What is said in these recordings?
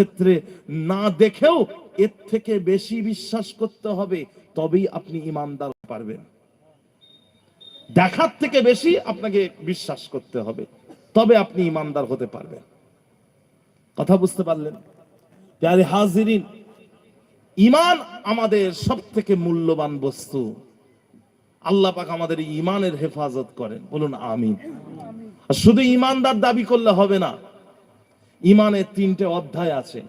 ক্ষেত্রে না দেখেও এর থেকে বেশি বিশ্বাস করতে হবে, তবেই আপনি ইমানদার পারবেন। দেখার থেকে বেশি আপনাকে বিশ্বাস করতে হবে, তবে আপনি ইমানদার হতে পারবেন। কথা বুঝতে পারলেন? প্যারে হাজিরিন, ইমান আমাদের সব থেকে মূল্যবান বস্তু। আল্লাহ পাক আমাদের ইমানের হেফাজত করেন। বলুন, আমিন। শুধু ইমানদার দাবি করলে হবে না ইমানের তিনটে অধ্যায় আছে।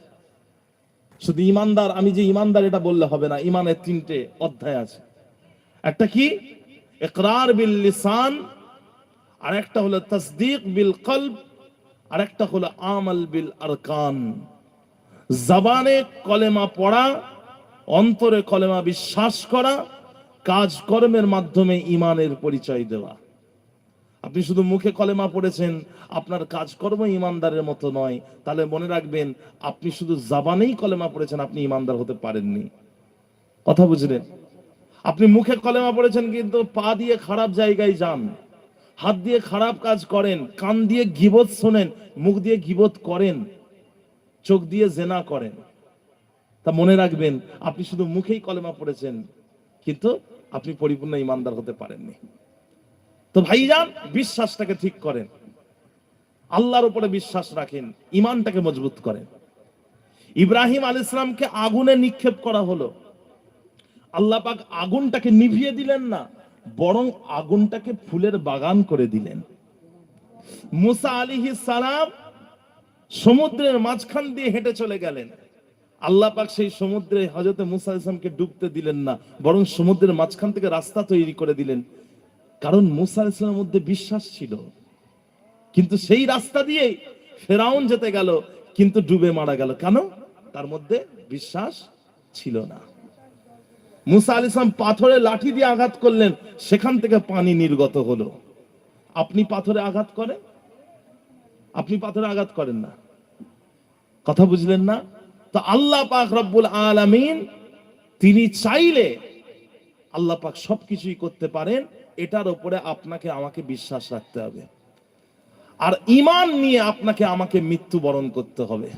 শুধু ইমানদার, আমি যে ইমানদার এটা বললে হবে না, ইমানের তিনটে অধ্যায় আছে। একটা কি? একরার বিল লিসান আর একটা হলো তসদিক বিল কল্প আর একটা হলো আমল বিল আরকান। জবানে কলেমা পড়া, অন্তরে কলেমা বিশ্বাস করা, কাজকর্মের মাধ্যমে ইমানের পরিচয় দেওয়া। আপনি শুধু মুখে কলেমা পড়েছেন, আপনার কাজকর্ম ইমানদারের মতো নয়। তাহলে মনে রাখবেন, আপনি শুধু জাবানেই কলেমা পড়েছেন, আপনি ইমানদার হতে পারেননি। কথা বুঝলেন? আপনি মুখে কলেমা পড়েছেন, কিন্তু পা দিয়ে খারাপ জায়গায় যান। হাত দিয়ে খারাপ কাজ করেন, কান দিয়ে গিবত শোনেন, মুখ দিয়ে গিবত করেন, চোখ দিয়ে জেনা করেন। তা মনে রাখবেন, আপনি শুধু মুখেই কলেমা পড়েছেন, কিন্তু আপনি পরিপূর্ণ ইমানদার হতে পারেননি। তো ভাইজান, বিশ্বাসটাকে ঠিক করেন। আল্লাহর উপরে বিশ্বাস রাখেন ইমানটাকে মজবুত করেন। ইব্রাহিম আল ইসলামকে আগুনে নিক্ষেপ করা হলো। আল্লাহ পাক আগুনটাকে নিভিয়ে দিলেন না, বরং আগুনটাকে ফুলের বাগান করে দিলেন। মুসা আলিহি সালাম সমুদ্রের মাঝখান দিয়ে হেঁটে চলে গেলেন। আল্লাহ পাক সেই সমুদ্রে হজরতে মুসা ইসলামকে ডুবতে দিলেন না, বরং সমুদ্রের মাঝখান থেকে রাস্তা তৈরি করে দিলেন। কারণ মুসা ইসলামের মধ্যে বিশ্বাস ছিল। কিন্তু সেই রাস্তা দিয়ে ফেরাউন যেতে গেল, কিন্তু ডুবে মারা গেল। কেন? তার মধ্যে বিশ্বাস ছিল না। মুসা আল ইসলাম পাথরে লাঠি দিয়ে আঘাত করলেন, সেখান থেকে পানি নির্গত হলো। আপনি পাথরে আঘাত করেন? আপনি পাথরে আঘাত করেন না। কথা বুঝলেন না? তো আল্লাহ পাক রব্বুল আলামিন, তিনি চাইলে আল্লাহ পাক সবকিছুই করতে পারেন। এটার উপরে আপনাকে আমাকে বিশ্বাস রাখতে হবে। আর ইমান নিয়ে আপনাকে আমাকে মৃত্যুবরণ করতে হবে।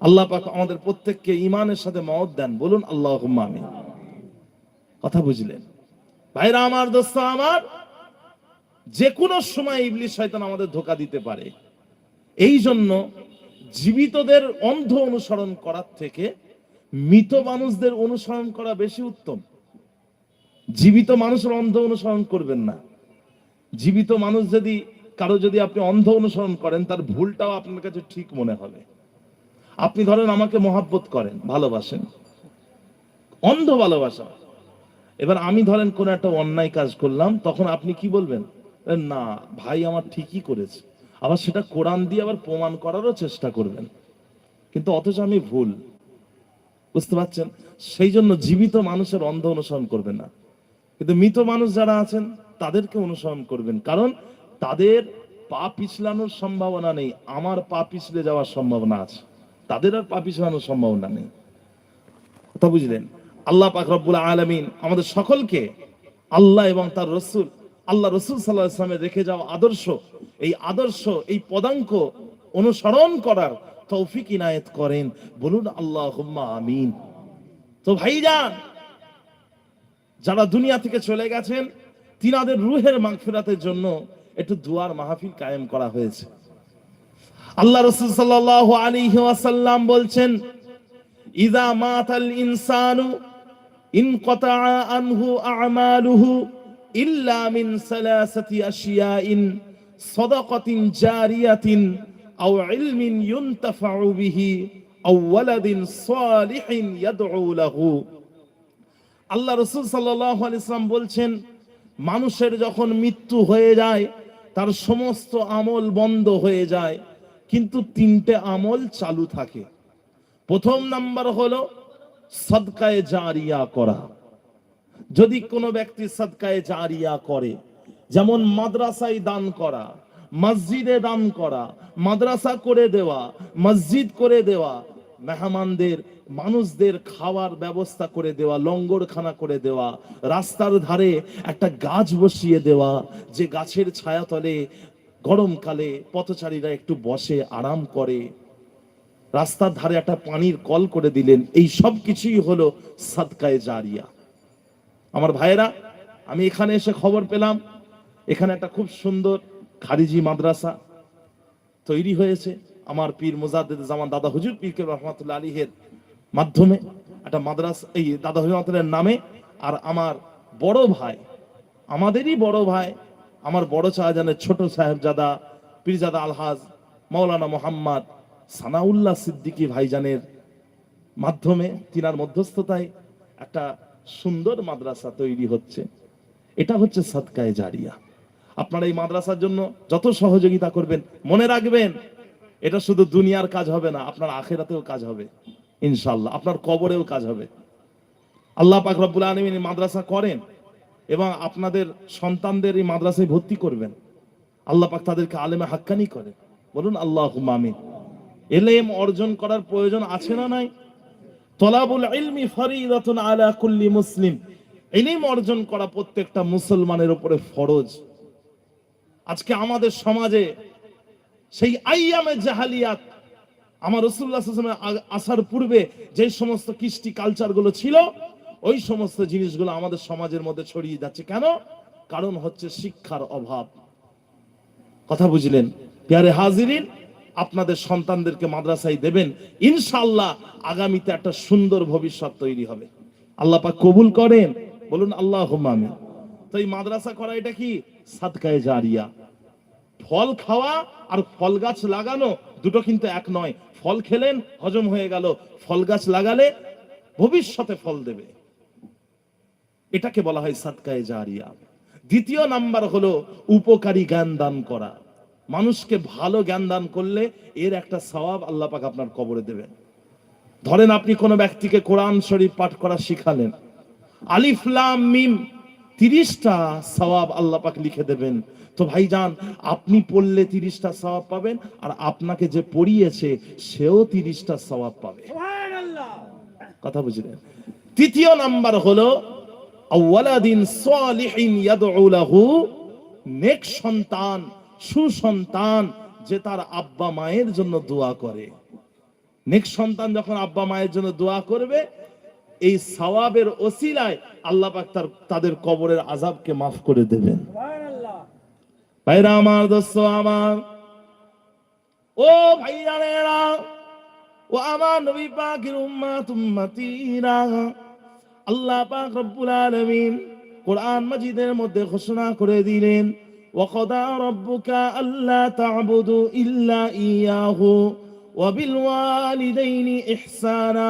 আল্লাহ পাক আমাদের প্রত্যেককে ইমানের সাথে মত দেন। বলুন আল্লাহ আমিন। কথা বুঝলেন? ভাইরা আমার, দোস্ত আমার যে কোনো সময় ইবলিশ শয়তান আমাদের ধোকা দিতে পারে। এই জন্য জীবিতদের অন্ধ অনুসরণ করার থেকে মৃত মানুষদের অনুসরণ করা বেশি উত্তম। জীবিত মানুষের অন্ধ অনুসরণ করবেন না। জীবিত মানুষ যদি, কারও যদি আপনি অন্ধ অনুসরণ করেন, তার ভুলটাও আপনার কাছে ঠিক মনে হবে। আপনি ধরেন আমাকে মহাব্বত করেন, ভালোবাসেন। অন্ধ ভালোবাসা। এবার আমি ধরেন কোন একটা অন্যায় কাজ করলাম, তখন আপনি কি বলবেন? না, ভাই আমার ঠিকই করেছে। আবার সেটা কোরআন দিয়ে আবার প্রমাণ করারও চেষ্টা করবেন। কিন্তু অথচ আমি ভুল। বুঝতে পারছেন? সেই জন্য জীবিত মানুষের অন্ধ অনুসরণ করবেন না। কিন্তু মৃত মানুষ যারা আছেন, তাদেরকে অনুসরণ করবেন। কারণ তাদের পা পিছলানোর সম্ভাবনা নেই, আমার পা পিছলে যাওয়ার সম্ভাবনা আছে। তাদের আর পা পিছলানোর সম্ভাবনা নেই। কথা বুঝলেন? আল্লাহ পাক রব্বুল আলামিন আমাদের সকলকে আল্লাহ এবং তার রসুল, আল্লাহ রসুল সাল্লাহ ইসলামের রেখে যাওয়া আদর্শ, এই আদর্শ, এই পদাঙ্ক অনুসরণ করার তৌফিক ইনায়েত করেন। বলুন আল্লাহ আমিন। তো ভাইজান যারা দুনিয়া থেকে চলে গেছেন, তিনাদের রুহের মাগফিরাতের জন্য একটু দুয়ার মাহফিল কায়েম করা হয়েছে। আল্লাহ রসুল সাল্লাহ আলী ওয়াসাল্লাম বলছেন ইদা মাতাল ইনসানু, ইন ইনকতা আনহু আমালুহু ইল্লা মিন সালাসাতি আশিয়াইন সাদাকাতিন জারিয়াতিন আও ইলমিন ইউনতাফাউ বিহি আও ওয়ালাদিন সালিহিন ইয়াদউ লাহু। আল্লাহ রসুল সাল্লাহ ইসলাম বলছেন, মানুষের যখন মৃত্যু হয়ে যায়, তার সমস্ত আমল বন্ধ হয়ে যায়, কিন্তু তিনটে আমল চালু থাকে। প্রথম নাম্বার হলো সদকায়ে জারিয়া করা। যদি কোনো ব্যক্তি সদকায়ে জারিয়া করে, যেমন মাদ্রাসায় দান করা, মসজিদে দান করা, মাদ্রাসা করে দেওয়া, মসজিদ করে দেওয়া মেহমানদের, মানুষদের খাওয়ার ব্যবস্থা করে দেওয়া, লঙ্গরখানা করে দেওয়া, রাস্তার ধারে একটা গাছ বসিয়ে দেওয়া, যে গাছের ছায়াতলে গরমকালে পথচারীরা একটু বসে, আরাম করে। রাস্তার ধারে একটা পানির কল করে দিলেন, এই সব কিছুই হলো সাদকায়ে জারিয়া। আমার ভাইয়েরা, আমি এখানে এসে খবর পেলাম, এখানে একটা খুব সুন্দর খারিজি মাদ্রাসা তৈরি হয়েছে। আমার পীর মুজাদ্দিদ জামান দাদা হুজুর পীর কেবল রহমাতুল্লাহ আলীহের মাধ্যমে, একটা মাদ্রাস, এই দাদা হুজুর নামে, আর আমার বড় ভাই, আমাদেরই বড় ভাই, আমার বড় শাহজাহানের ছোট সাহেবজাদা, পীরজাদা আলহাজ, মাওলানা মোহাম্মদ সানাউল্লাহ সিদ্দিকী ভাইজানের মাধ্যমে, তিনার মধ্যস্থতায় একটা সুন্দর মাদ্রাসা তৈরি হচ্ছে। এটা হচ্ছে সৎকায় জারিয়া। আপনারা এই মাদ্রাসার জন্য যত সহযোগিতা করবেন, মনে রাখবেন এটা শুধু দুনিয়ার কাজ হবে না, আপনার আখেরাতেও কাজ হবে ইনশাল্লাহ আপনার কবরেও কাজ হবে। আল্লাহ পাক রব্বুল আলমিন মাদ্রাসা করেন এবং আপনাদের সন্তানদের এই মাদ্রাসায় ভর্তি করবেন। আল্লাহ পাক তাদেরকে আলেমে হাক্কানি করে বলুন আল্লাহ আমিন। এলেম অর্জন করার প্রয়োজন আছে না নাই? তলাবুল ইলমি ফরিদাতুন আলা কুল্লি মুসলিম। ইলম অর্জন করা প্রত্যেকটা মুসলমানের উপরে ফরজ। আজকে আমাদের সমাজে সেই আইয়ামে জাহালিয়াত আমার রসুল্লাহ আসার পূর্বে যে সমস্ত কৃষ্টি কালচারগুলো ছিল, ওই সমস্ত জিনিসগুলো আমাদের সমাজের মধ্যে ছড়িয়ে যাচ্ছে কেন? কারণ হচ্ছে শিক্ষার অভাব। কথা বুঝলেন? প্যারে হাজিরিন, আপনাদের সন্তানদেরকে মাদ্রাসায় দেবেন, ইনশাআল্লাহ আগামীতে একটা সুন্দর ভবিষ্যৎ তৈরি হবে। আল্লাহ পাক কবুল করেন। বলুন আল্লাহ তো এই মাদ্রাসা করা এটা কি? সাদকায়ে জারিয়া। ফল খাওয়া আর ফল গাছ লাগানো দুটো কিন্তু এক নয়। ফল খেলেন, হজম হয়ে গেল। ফল গাছ লাগালে ভবিষ্যতে ফল দেবে। এটাকে বলা হয় সাদকায়ে জারিয়া। দ্বিতীয় নাম্বার হলো উপকারী জ্ঞান দান করা। মানুষকে ভালো জ্ঞান দান করলে এর একটা সওয়াব আল্লাহ পাক আপনার কবরে দেবেন। ধরেন আপনি কোনো ব্যক্তিকে কোরআন শরীফ পাঠ করা শিখালেন। আলিফ, লাম, মিম তিরিশটা সওয়াব আল্লাহ পাক লিখে দেবেন। তো ভাইজান আপনি পড়লে তিরিশটা সওয়াব পাবেন আর আপনাকে যে পড়িয়েছে সেও তিরিশটা সওয়াব পাবে। কথা বুঝলেন? তৃতীয় নাম্বার হলো আওয়ালাদিন সালিহিন ইয়াদউ লাহু নেক সন্তান সুসন্তান যে তার আব্বা মায়ের জন্য দোয়া করে। নেক সন্তান যখন আব্বা মায়ের জন্য দোয়া করবে এই সওয়াবের ওসিলায় আল্লাহ পাক তার তাদের কবরের আযাবকে মাফ করে দেবেন ভাইরা আমার দোস্ত আমার ও ভাইয়ানেরা ও আমার নবী পাকের উম্মাত উম্মতিরা আল্লাহ পাক রব্বুল আলামিন কোরআন মাজিদের মধ্যে ঘোষণা করে দিলেন وقضى ربك ألا تعبدوا إلا إياه وبالوالدين إحسانا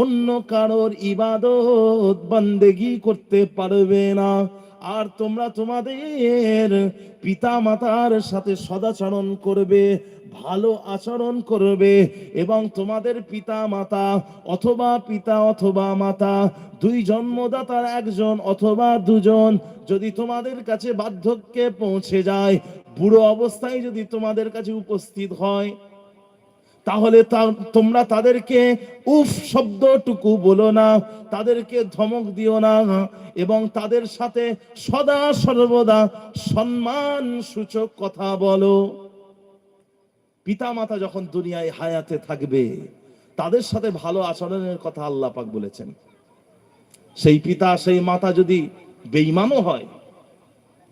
অন্য কারোর ইবাদত বান্দেগি করতে পারবে না। আর তোমরা তোমাদের পিতা মাতার সাথে সদাচরণ করবে, ভালো আচরণ করবে এবং তোমাদের পিতা মাতা অথবা পিতা অথবা মাতা, দুই জন্মদাতার একজন অথবা দুজন যদি তোমাদের কাছে বার্ধক্যে পৌঁছে যায়, বুড়ো অবস্থায় যদি তোমাদের কাছে উপস্থিত হয় তাহলে তোমরা তাদেরকে উফ শব্দটুকু বলো না, তাদেরকে ধমক দিও না, এবং তাদের সাথে সদা সর্বদা সম্মান সূচক কথা বলো। পিতা মাতা যখন দুনিয়ায় হায়াতে থাকবে, তাদের সাথে ভালো আচরণের কথা আল্লাহ পাক বলেছেন। সেই পিতা, সেই মাতা যদি বেঈমানও হয়,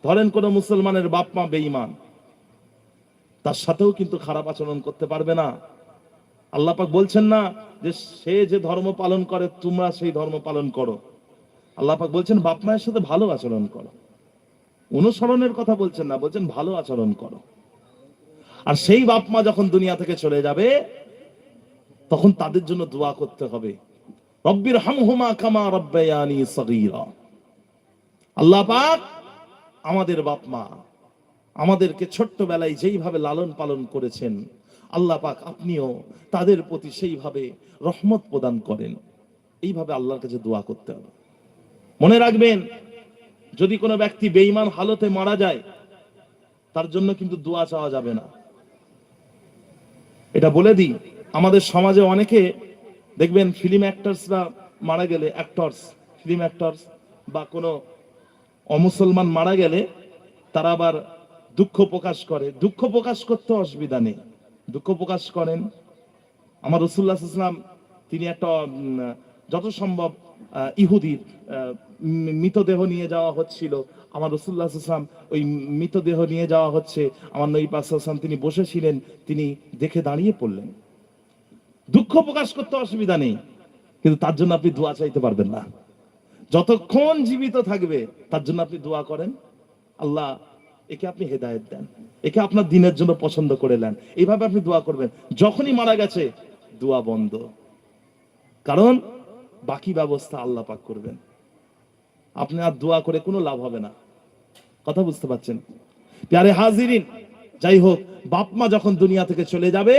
ধরেন কোন মুসলমানের বাপ মা বেঈমান, তার সাথেও কিন্তু খারাপ আচরণ করতে পারবে না। আল্লাহ পাক বলছেন না যে সে যে ধর্ম পালন করে, তোমরা সেই ধর্ম পালন করো। আল্লাহ পাক বলছেন, বাপ মায়ের সাথে ভালো আচরণ করো। অনুসরণের কথা বলছেন না, বলছেন ভালো আচরণ করো। আর সেই বাপ মা যখন দুনিয়া থেকে চলে যাবে, তখন তাদের জন্য দোয়া করতে হবে। রব্বির হামহুমা কামা রব্বায়ানি সগীরা। আল্লাহ পাক আমাদের বাপ মা আমাদেরকে ছোট্টবেলায় যেইভাবে লালন পালন করেছেন আল্লাহ পাক আপনিও তাদের প্রতি সেইভাবে রহমত প্রদান করেন। এইভাবে আল্লাহর কাছে দোয়া করতে হবে। মনে রাখবেন, যদি কোনো ব্যক্তি বেঈমান হালতে মারা যায়, তার জন্য কিন্তু দোয়া চাওয়া যাবে না। এটা বলে দিই, আমাদের সমাজে অনেকে দেখবেন ফিল্ম অ্যাক্টরসরা মারা গেলে, অ্যাক্টর্স, ফিল্ম অ্যাক্টরস বা কোনো অমুসলমান মারা গেলে তারা আবার দুঃখ প্রকাশ করে। দুঃখ প্রকাশ করতে অসুবিধা নেই। দুঃখ প্রকাশ করেন। আমার রসুল্লাহ ইসলাম তিনি একটা যত সম্ভব ইহুদির মৃতদেহ নিয়ে যাওয়া হচ্ছিল। আমার রসুল্লাহ ইসলাম ওই মৃতদেহ নিয়ে যাওয়া হচ্ছে। আমার নবী পাসাম তিনি বসেছিলেন, তিনি দেখে দাঁড়িয়ে পড়লেন। দুঃখ প্রকাশ করতে অসুবিধা নেই, কিন্তু তার জন্য আপনি দোয়া চাইতে পারবেন না। যতক্ষণ জীবিত থাকবে, তার জন্য আপনি দোয়া করেন। আল্লাহ একে আপনি হেদায়েত দেন, একে আপনার দিনের জন্য পছন্দ করে নেন। এইভাবে আপনি দোয়া করবেন। যখনই মারা গেছে, দোয়া বন্ধ। কারণ বাকি ব্যবস্থা আল্লাহ পাক করবেন। আপনি আর দোয়া করে কোনো লাভ হবে না। কথা বুঝতে পারছেন? প্যারে হাজিরিন, যাই হোক, বাপ মা যখন দুনিয়া থেকে চলে যাবে,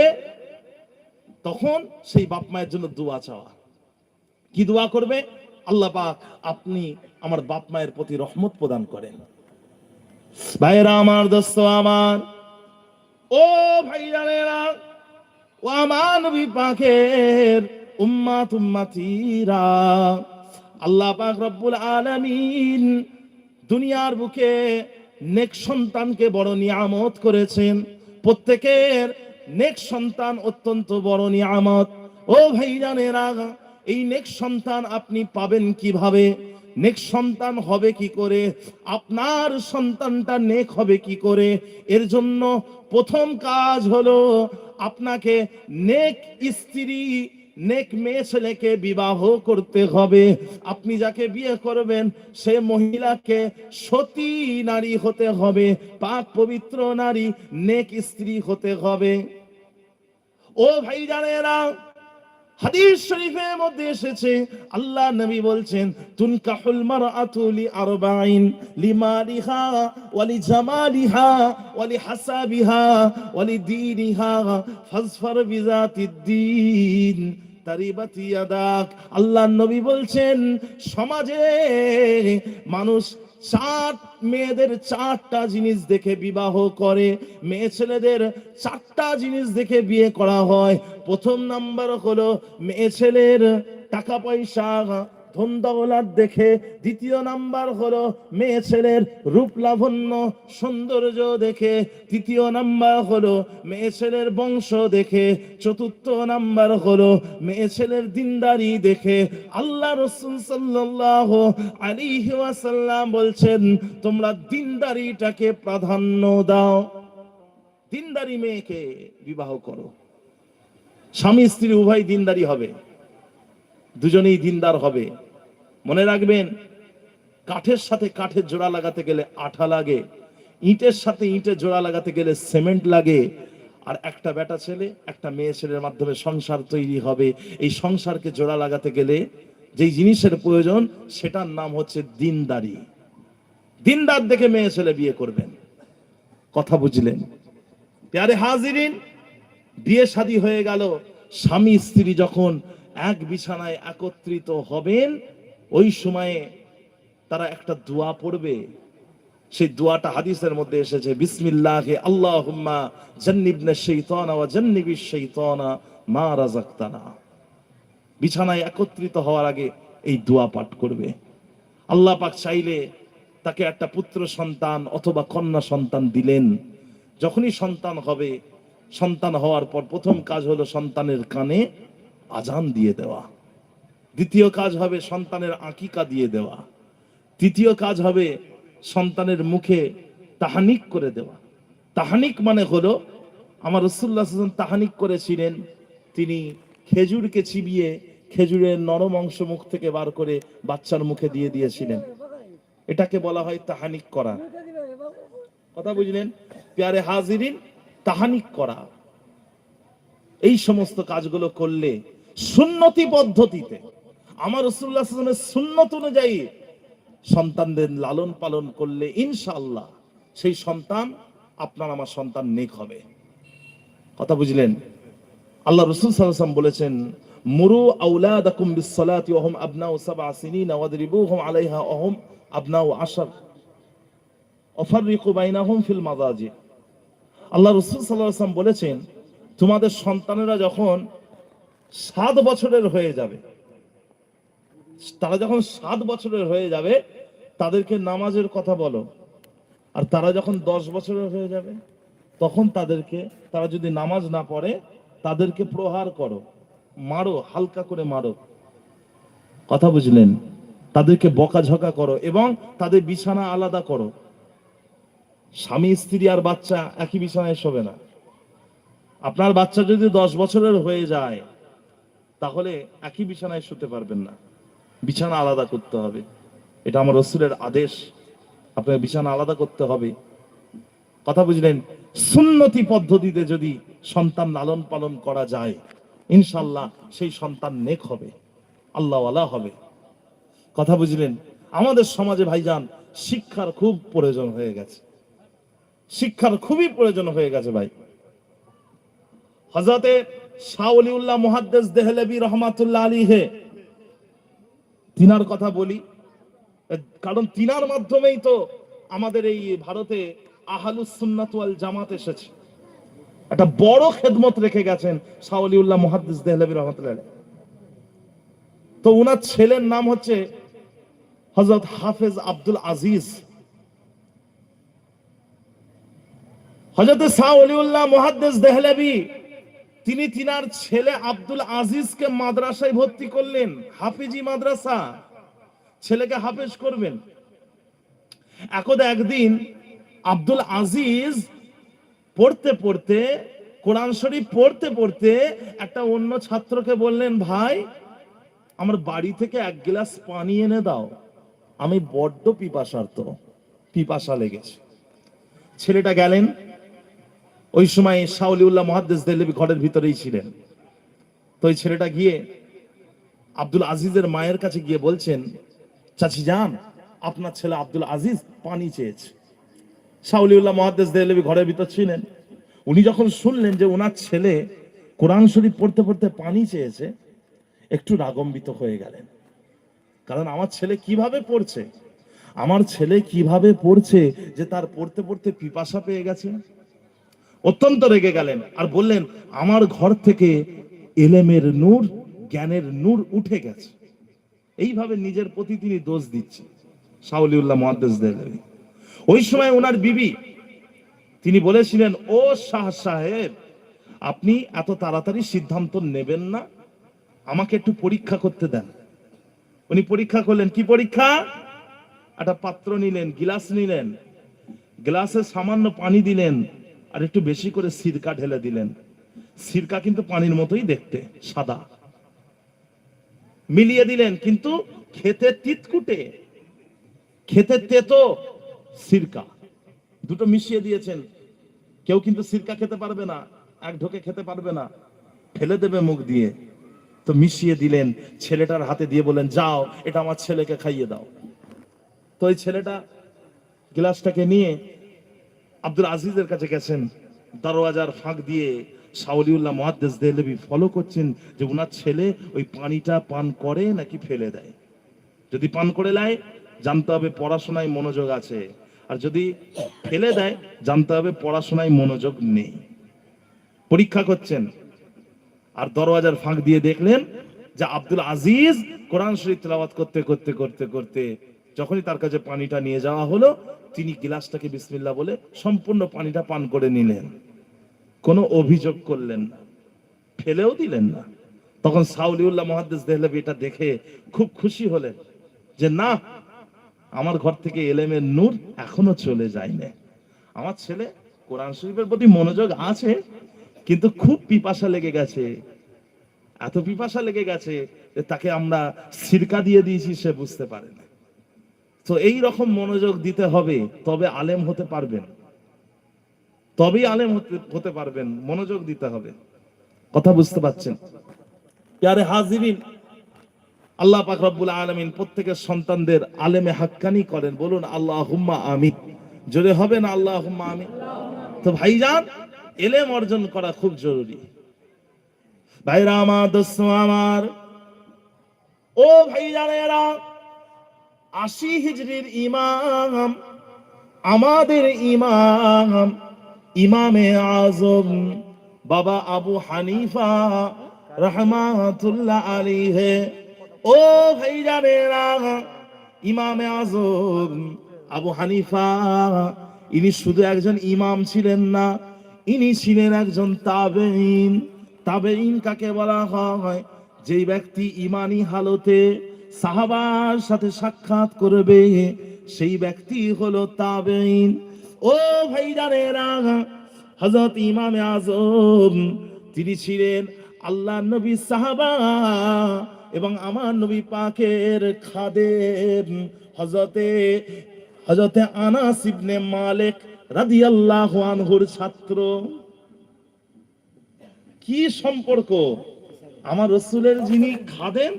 তখন সেই বাপ মায়ের জন্য দোয়া চাওয়া। কি দোয়া করবে? আল্লাহ পাক আপনি আমার বাপ মায়ের প্রতি রহমত প্রদান করেন। ভাইয়েরা আমার দোস্ত আমার। ও ভাইয়ানেরা ও আমার নবী পাকের উম্মাত উম্মাতিরা। আল্লাহ পাক রব্বুল আলামিন দুনিয়ার বুকে নেক সন্তানকে বড় নিয়ামত করেছেন। প্রত্যেকের নেক সন্তান অত্যন্ত বড় নিয়ামত। ও ভাইজানেরা এই নেক সন্তান আপনি পাবেন কীভাবে? নেক সন্তান হবে কি করে? আপনার সন্তানটা নেক হবে কি করে? এর জন্য প্রথম কাজ হলো আপনাকে নেক স্ত্রী, নেক মেয়ে ছেলেকে বিবাহ করতে হবে। আপনি যাকে বিয়ে করবেন, সে মহিলাকে সতী নারী হতে হবে, পাক পবিত্র নারী নেক স্ত্রী হতে হবে। ও ভাই জানেরা হাদিস শরীফের মধ্যে এসেছে, আল্লাহ নবী বলছেন, তুনকাহুল মারআতু লি আরবাইন লিমালিহা ওয়ালি জামালিহা, ওয়ালি হাসাবিহা, ওয়ালি দীনিহা, ফাজফার বিজাতিদ্দিন তারিবাত ইয়াদাক। আল্লাহ নবী বলছেন, সমাজে মানুষ চার মেয়েদের চারটা জিনিস দেখে বিবাহ করে। মেয়ে ছেলেদের চারটা জিনিস দেখে বিয়ে করা হয়। প্রথম নাম্বার হলো মেয়ে ছেলের টাকা পয়সা ধন দৌলত দেখে দ্বিতীয় নাম্বার হলো মেয়ে ছেলের রূপ লাবণ্য, সৌন্দর্য দেখে তৃতীয় নাম্বার হলো মেয়ে ছেলের বংশ দেখে, চতুর্থ নাম্বার হলো মেয়ে ছেলের দিনদারি দেখে। আল্লাহ রসুল সাল্লাহ ওয়াসাল্লাম বলছেন, তোমরা দিনদারিটাকে প্রাধান্য দাও। দিনদারি মেয়েকে বিবাহ করো। স্বামী স্ত্রী উভয় দিনদারি হবে। দুজনেই দিনদার হবে। মনে রাখবেন, কাঠের সাথে কাঠের জোড়া লাগাতে গেলে আঠা লাগে, ইটের সাথে ইটের জোড়া লাগাতে গেলে সিমেন্ট লাগে, আর একটা বেটা ছেলে, একটা মেয়ে ছেলের মাধ্যমে সংসার তৈরি হবে। এই সংসারকে জোড়া লাগাতে গেলে যেই জিনিসের প্রয়োজন, সেটার নাম হচ্ছে দিনদারি। দিনদার দেখে মেয়ে ছেলে বিয়ে করবেন। কথা বুঝলেন? প্যারে হাজিরিন, বিয়ে শাদী হয়ে গেল, স্বামী স্ত্রী যখন এক বিছানায় একত্রিত হবেন, ওই সময়ে তারা একটা দোয়া পড়বে। সেই দোয়াটা হাদিসের মধ্যে এসেছে, বিসমিল্লাহে শাইতানা মা বিছানায় একত্রিত হওয়ার আগে এই দোয়া পাঠ করবে। আল্লাহ পাক চাইলে তাকে একটা পুত্র সন্তান অথবা কন্যা সন্তান দিলেন। যখনই সন্তান হবে, সন্তান হওয়ার পর প্রথম কাজ হলো সন্তানের কানে আজান দিয়ে দেওয়া। দ্বিতীয় কাজ হবে সন্তানের আকিকা দিয়ে দেওয়া। তৃতীয় কাজ হবে সন্তানের মুখে তাহানিক করে দেওয়া। তাহানিক মানে হলো, আমার রসুল্লাহ তাহানিক করেছিলেন, তিনি খেজুরকে চিবিয়ে খেজুরের নরম অংশ মুখ থেকে বার করে বাচ্চার মুখে দিয়ে দিয়েছিলেন। এটাকে বলা হয় তাহানিক করা। কথা বুঝলেন? পেয়ারে হাজিরিন, তাহানিক করা। এই সমস্ত কাজগুলো করলে সুন্নতি পদ্ধতিতে। আমার রসুল্লাহ সুন্নত অনুযায়ী সন্তানদের লালন পালন করলে ইনশাল্লাহ সেই সন্তান আপনার আমার সন্তান নেক হবে। কথা বুঝলেন? আল্লাহ রসুল সাল্লাম বলেছেন, মুরু আউলাদাকুম আলাইহা ফিল আল্লাহ রসুল সাল্লাল্লাহু বলেছেন, তোমাদের সন্তানেরা যখন সাত বছরের হয়ে যাবে। তারা যখন সাত বছরের হয়ে যাবে, তাদেরকে নামাজের কথা বলো। আর তারা যখন দশ বছরের হয়ে যাবে, তখন তাদেরকে, তারা যদি নামাজ না পড়ে, তাদেরকে প্রহার করো। মারো, হালকা করে মারো। কথা বুঝলেন? তাদেরকে বকাঝকা করো এবং তাদের বিছানা আলাদা করো। স্বামী, স্ত্রী আর বাচ্চা একই বিছানায় শোবে না। আপনার বাচ্চা যদি দশ বছরের হয়ে যায় তাহলে একই বিছানায় শুতে পারবেন না। বিছানা আলাদা করতে হবে। এটা আমার রসুলের আদেশ। আপনাকে বিছানা আলাদা করতে হবে। কথা বুঝলেন? সুন্নতি পদ্ধতিতে যদি সন্তান লালন পালন করা যায়, ইনশাল্লাহ সেই সন্তান নেক হবে, আল্লাহওয়ালা হবে। কথা বুঝলেন? আমাদের সমাজে ভাইজান, শিক্ষার খুব প্রয়োজন হয়ে গেছে। শিক্ষার খুবই প্রয়োজন হয়ে গেছে ভাই। হজরতে শাহলিউল্লাহ মুহাদ্দেস দেহলেবি রহমাতুল্লাহ আলী হে তিনার কথা বলি। কারণ তিনার মাধ্যমেই তো আমাদের এই ভারতে আহালুস সুন্নাত ওয়াল জামাত এসেছে। একটা বড় খেদমত রেখে গেছেন শাহলিউল্লাহ মুহাদ্দিস দেহলেবি রহমাতুল্লাহ তো ছেলের নাম হচ্ছে হজরত হাফেজ আব্দুল আজিজ। হজরত শাহ অলিউল্লাহ মুহাদ্দিস দেহলেবি তিনি তিনার ছেলে আব্দুল আজিজকে মাদ্রাসায় ভর্তি করলেন, হাফিজি মাদ্রাসা। ছেলেকে হাফেজ করবেন। একদা একদিন আব্দুল আজিজ পড়তে পড়তে, কোরআন শরীফ পড়তে পড়তে একটা অন্য ছাত্রকে বললেন, ভাই, আমার বাড়ি থেকে এক গ্লাস পানি এনে দাও। আমি বড্ড পিপাসার্ত পিপাসা লেগেছে। ছেলেটা গেলেন ওই সময় শাউলিউল্লাহ মহাদ্দেশ দেলবি ঘরের ভিতরেই ছিলেন। তো ওই ছেলেটা গিয়ে আব্দুল আজিজের মায়ের কাছে গিয়ে বলছেন, চাচি যান, আপনার ছেলে আব্দুল আজিজ পানি চেয়েছে। শাউলিউল্লাহ মহাদ্দেশ দেলবি ঘরের ভিতর ছিলেন। উনি যখন শুনলেন যে ওনার ছেলে কোরআন শরীফ পড়তে পড়তে পানি চেয়েছে, একটু রাগম্বিত হয়ে গেলেন। কারণ আমার ছেলে কীভাবে পড়ছে? আমার ছেলে কীভাবে পড়ছে যে তার পড়তে পড়তে পিপাসা পেয়ে গেছে? অত্যন্ত রেগে গেলেন আর বললেন, আমার ঘর থেকে এলেমের নূর, জ্ঞানের নূর উঠে গেছে। এইভাবে নিজের প্রতি তিনি দোষ দিচ্ছে শাউলিউল্লাহ মহাদ্দেশ দেহলেভি ওই সময় ওনার বিবি, তিনি বলেছিলেন, ও শাহ সাহেব, আপনি এত তাড়াতাড়ি সিদ্ধান্ত নেবেন না? আমাকে একটু পরীক্ষা করতে দেন। উনি পরীক্ষা করলেন, কি পরীক্ষা? একটা পাত্র নিলেন, গিলাস নিলেন। গ্লাসে সামান্য পানি দিলেন। আর একটু বেশি করে সিরকা ঢেলে দিলেন। সিরকা কিন্তু পানির মতোই দেখতে, সাদা। মিলিয়ে দিলেন, কিন্তু খেতে তিতকুটে খেতে তেতো সিরকা। দুটো মিশিয়ে দিয়েছেন। কেউ কিন্তু সিরকা খেতে পারবে না, এক ঢোকে খেতে পারবে না। ফেলে দেবে মুখ দিয়ে। তো মিশিয়ে দিলেন, ছেলেটার হাতে দিয়ে বলেন যাও, এটা আমার ছেলেকে খাইয়ে দাও। তো ওই ছেলেটা গ্লাসটাকে নিয়ে আব্দুল আজিজের কাছে গেছেন। দরওয়াজার ফাঁক দিয়ে শাওলিউল্লাহ মহাদ্দেশ দেহলেবি ফলো করছেন যে ওনার ছেলে ওই পানিটা পান করে নাকি ফেলে দেয়। যদি পান করে নেয়, জানতে হবে পড়াশোনায় মনোযোগ আছে। আর যদি ফেলে দেয়, জানতে হবে পড়াশোনায় মনোযোগ নেই। পরীক্ষা করছেন। আর দরওয়াজার ফাঁক দিয়ে দেখলেন যে আব্দুল আজিজ কোরআন শরীফ তেলাওয়াত করতে করতে করতে করতে যখনই তার কাছে পানিটা নিয়ে যাওয়া হলো, তিনি গিলাসটাকে বিসমিল্লাহ বলে সম্পূর্ণ পানিটা পান করে নিলেন। কোনো অভিযোগ করলেন না, ফেলেও দিলেন না। তখন সাউলিউল্লাহ মহাদ্দেশ দেহলেবি এটা দেখে খুব খুশি হলেন যে, না, আমার ঘর থেকে এলেমের নূর এখনও চলে যায়নি। আমার ছেলে কোরআন শরীফের প্রতি মনোযোগ আছে, কিন্তু খুব পিপাসা লেগে গেছে। এত পিপাসা লেগে গেছে যে, তাকে আমরা সিরকা দিয়ে দিয়েছি, সে বুঝতে পারে না তো এই রকম মনোযোগ দিতে হবে, তবে আলেম হতে পারবেন। তবেই আলেম হতে পারবেন, মনোযোগ দিতে হবে। কথা বুঝতে পারছেন? আল্লাহ পাক রব্বুল আলামিন প্রত্যেকের সন্তানদের আলেমে হাক্কানি করেন। বলুন আল্লাহ হুম্মা আমিন। জোরে হবে না আল্লাহ হুম্মা আমি তো ভাইজান, এলেম অর্জন করা খুব জরুরি। ভাইরা আমার, দোস্ত আমার। ও ভাই জানেরা আশি হিজরির ইমাম, আমাদের ইমাম, ইমামে আজম, বাবা আবু হানিফা রহমাতুল্লাহ আলী হে ও ভাই জানেরা ইমামে আজম, আবু হানিফা, ইনি শুধু একজন ইমাম ছিলেন না, ইনি ছিলেন একজন তাবেইন তাবেইন কাকে বলা হয়? যেই ব্যক্তি ইমানি হালতে সাহাবার সাথে সাক্ষাৎ করবে। সেই ব্যক্তি হলো তাবেইন ও ভাই জানেরা হযরত ইমামে আজম, তিনি ছিলেন আল্লাহ নবী সাহাবা এবং আমার নবী পাকের খাদেম। হজরতে হজরতে আনাস ইবনে মালিক রাদিয়াল্লাহু আনহুর ছাত্র। কি সম্পর্ক? আমার রসুলের যিনি খাদেম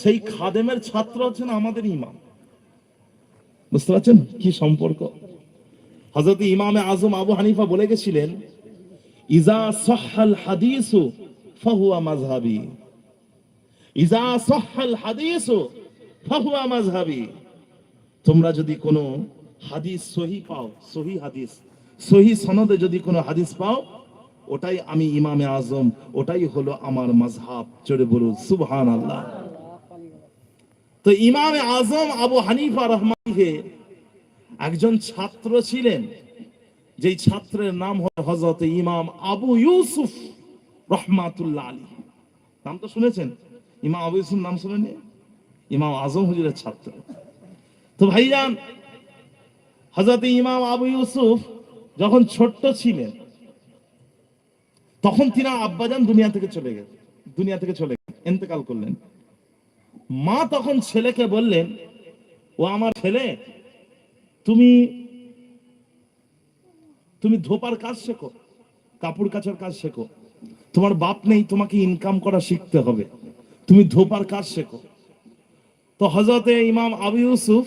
সেই খাদেমের ছাত্র হচ্ছেন আমাদের ইমাম। বুঝতে পারছেন কি সম্পর্ক? হজরত ইমামে আজম আবু হানিফা বলে গেছিলেন, ইজা সহাল হাদিসু ইজা হাদিসু তোমরা যদি কোনো হাদিস সহি পাও, সহি হাদিস, সহি সনদে যদি কোনো হাদিস পাও, ওটাই আমি ইমামে আজম, ওটাই হলো আমার মাযহাব। চড়ে বলুন সুবহান আল্লাহ তো ইমামে আজম আবু হানিফা রহমানিহে একজন ছাত্র ছিলেন, যেই ছাত্রের নাম হয় হজরত ইমাম আবু ইউসুফ রহমাতুল্লাহ আলী নাম তো শুনেছেন? ইমাম আবু ইউসুফ নাম শুনেনি ইমাম আজম হুজুরের ছাত্র। তো ভাইজান হজরত ইমাম আবু ইউসুফ যখন ছোট্ট ছিলেন, তখন তিনি আব্বাজান দুনিয়া থেকে চলে গেলেন দুনিয়া থেকে চলে গেলেন এতেকাল করলেন। মা তখন ছেলেকে বললেন, ও আমার ছেলে, তুমি তুমি ধোপার কাজ শেখো, কাপড় কাচার কাজ শেখো। তোমার বাপ নেই, তোমাকে ইনকাম করা শিখতে হবে। তুমি ধোপার কাজ শেখো। তো হজরতে ইমাম আবু ইউসুফ,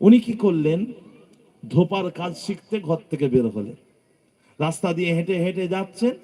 উনি কি করলেন? ধোপার কাজ শিখতে ঘর থেকে বের হলেন। রাস্তা দিয়ে হেঁটে হেঁটে যাচ্ছেন।